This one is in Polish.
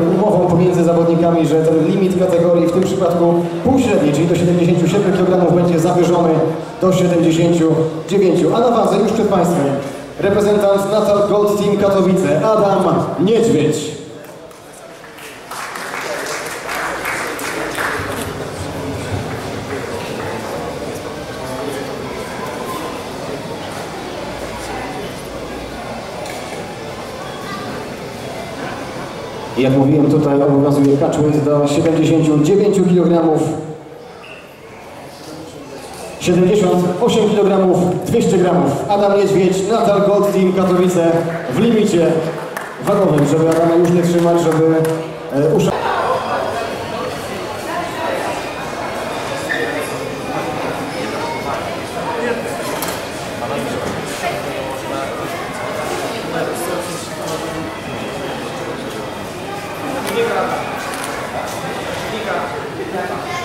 umową pomiędzy zawodnikami, że ten limit kategorii w tym przypadku półśredniej, czyli do 77 kg będzie zawyżony do 79. A na wadze już przed Państwem reprezentant Natal Gold Team Katowice Adam Niedźwiedź. Jak mówiłem, tutaj obowiązuje catchweight do 79 kg. 78 kg 200 g. Adam Niedźwiedź, Natal Gold Team Katowice w limicie wagowym, żeby Adama już nie trzymać, żeby e, Right.